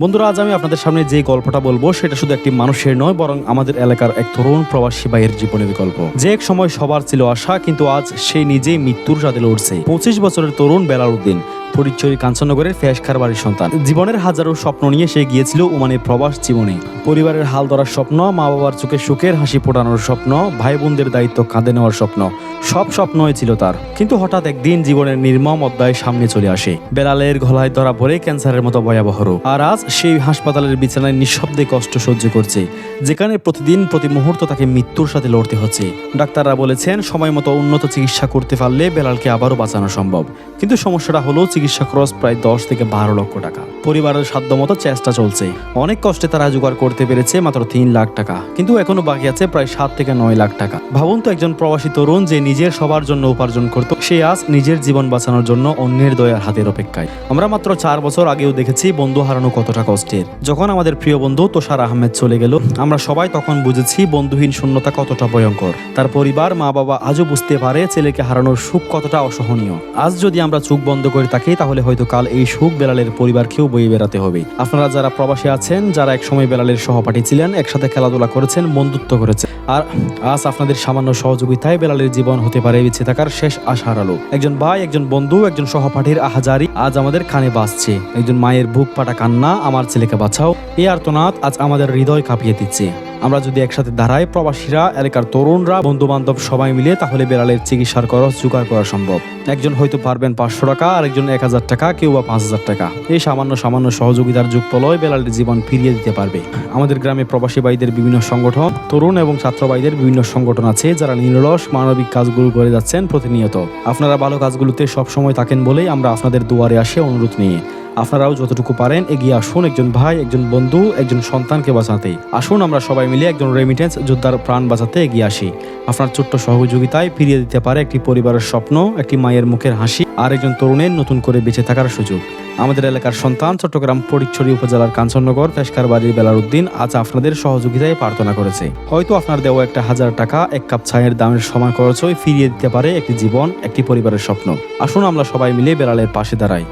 বন্ধুরা, আজ আমি আপনাদের সামনে যে গল্পটা বলব, সেটা শুধু একটি মানুষের নয়, বরং আমাদের এলাকার এক তরুণ প্রবাসী ভাইয়ের জীবনের গল্প যে এক সময় সবার ছিল আশা, কিন্তু আজ সে নিজেই মৃত্যুর সাথে লড়ছে। পঁচিশ বছরের তরুণ বেলাল উদ্দিন ফরিদচুরি কাঞ্চননগরের ফেসখার বাড়ির সন্তান। জীবনের হাজারো স্বপ্ন নিয়ে সে গিয়েছিল ওমানের প্রবাস জীবনে। পরিবারের হাল ধরার স্বপ্ন মা বাবার চোখে সুখের হাসি ফোটানোর স্বপ্ন ভাই বোনদের দায়িত্ব কাঁধে নেওয়ার স্বপ্ন, সব স্বপ্নই ছিল তার। কিন্তু হঠাৎ একদিন জীবনের নির্মম অধ্যায় সামনে চলে আসে। বেলালের গলায় ধরা পড়ে ক্যান্সারের মতো ভয়াবহ আর আজ সেই হাসপাতালের বিছানায় নিঃশব্দে কষ্ট সহ্য করছে, যেখানে প্রতিদিন, প্রতি মুহূর্ত তাকে মৃত্যুর সাথে লড়তে হচ্ছে। ডাক্তাররা বলেছেন, সময় মতো উন্নত চিকিৎসা করতে পারলে বেলালকে আবারও বাঁচানো সম্ভব। কিন্তু সমস্যাটা হলো চিকিৎসা খরচ প্রায় দশ থেকে বারো লক্ষ টাকা। পরিবারের সাধ্যমতো চেষ্টা চলছে। অনেক কষ্টে তারা জোগাড় করতে পেরেছে মাত্র তিন লাখ টাকা। কিন্তু এখনও বাকি আছে প্রায় সাত থেকে নয় লাখ টাকা। ভাবুন তো একজন প্রবাসী তরুণ যে নিজের সবার জন্য উপার্জন করত, সে আজ নিজের জীবন বাঁচানোর জন্য অন্যের দয়ার হাতের অপেক্ষায়। আমরা মাত্র চার বছর আগেও দেখেছি বন্ধু হারানো কতটা কষ্টের। যখন আমাদের প্রিয় বন্ধু তোষার আহমেদ চলে গেল, আমরা সবাই তখন বুঝেছি বন্ধুহীন শূন্যতা কতটা ভয়ঙ্কর। তার পরিবার মা বাবা আজও বুঝতে পারে ছেলেকে হারানোর সুখ কতটা অসহনীয়। আজ যদি আমরা চোখ বন্ধ করে থাকি, তাহলে হয়তো কাল এই সুখ বেলালের পরিবারকেও বয়ে বেড়াতে হবে। আপনারা যারা প্রবাসী আছেন, যারা একসময় বেলালের সহপাঠী ছিলেন, একসাথে খেলাধুলা করেছেন, বন্ধুত্ব করেছেন, আর আজ আপনাদের সামান্য সহযোগিতায় বেলালের জীবন হতে পারে বেঁচে থাকার শেষ আশার আলো। একজন ভাই, একজন বন্ধু, একজন সহপাঠীর আহাজারি আজ আমাদের কানে বাজছে। একজন মায়ের বুক ফাটা কান্না, আমার ছেলেকে বাঁচাও এই আর্তনাদ আজ আমাদের হৃদয় কাঁপিয়ে দিচ্ছে। আমরা যদি একসাথে দাঁড়াই, প্রবাসীরা, এলাকার তরুণরা বন্ধু বান্ধব সবাই মিলে, তাহলে বেড়ালের চিকিৎসার খরচ জোগাড় করা সম্ভব। একজন হয়তো পারবেন পাঁচশো টাকা আর একজন এক হাজার টাকা, কেউ বা পাঁচ হাজার টাকা। এই সামান্য সামান্য সহযোগিতার যুগপলয় বেড়ালের জীবন ফিরিয়ে দিতে পারবে। আমাদের গ্রামে প্রবাসী ভাইদের বিভিন্ন সংগঠন, তরুণ এবং ছাত্র ভাইদের বিভিন্ন সংগঠন আছে, যারা নিরলস মানবিক কাজগুলো করে যাচ্ছেন প্রতিনিয়ত। আপনারা ভালো কাজগুলোতে সবসময় থাকেন বলেই আমরা আপনাদের দুয়ারে আসে অনুরোধ নিয়ে। আপনারাও যতটুকু পারেন এগিয়ে আসুন। একজন ভাই, একজন বন্ধু, একজন সন্তানকে বাঁচাতে। আসুন, আমরা সবাই মিলে একজন রেমিটেন্স যোদ্ধার প্রাণ বাঁচাতে এগিয়ে আসি। আপনার ছোট্ট সহযোগিতায় ফিরিয়ে দিতে পারে একটি পরিবারের স্বপ্ন, একটি মায়ের মুখের হাসি, আর একজন তরুণের নতুন করে বেঁচে থাকার সুযোগ। আমাদের এলাকার সন্তান চট্টগ্রাম ফটিকছড়ি উপজেলার কাঞ্চননগর পেশকার বাড়ির বেলার উদ্দিন আজ আপনাদের সহযোগিতায় প্রার্থনা করেছে। হয়তো আপনার দেওয়া একটা হাজার টাকা, এক কাপ চায়ের দামের সমান খরচই ফিরিয়ে দিতে পারে একটি জীবন, একটি পরিবারের স্বপ্ন। আসুন, আমরা সবাই মিলে বেড়ালের পাশে দাঁড়াই।